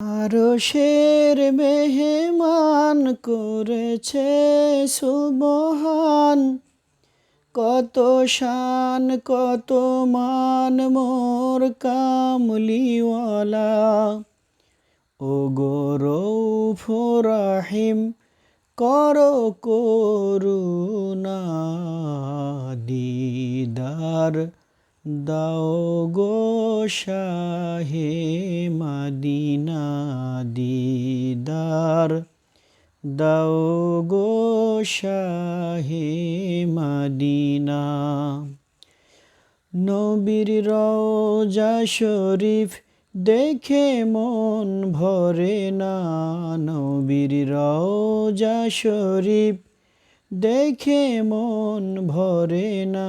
আরশের মেহমান করেছে সুবহান কত শান, কত মান মোর কামলিওয়ালা। ও গো রৌফ রাহিম, করো করুণা দিদার। দাও গো শাহে মাদিনা দিদার। দাও গো শাহে মাদিনা। নবীর রওজা শরীফ দেখে মন ভরে না। নবীর রওজা শরীফ দেখে মন ভরে না।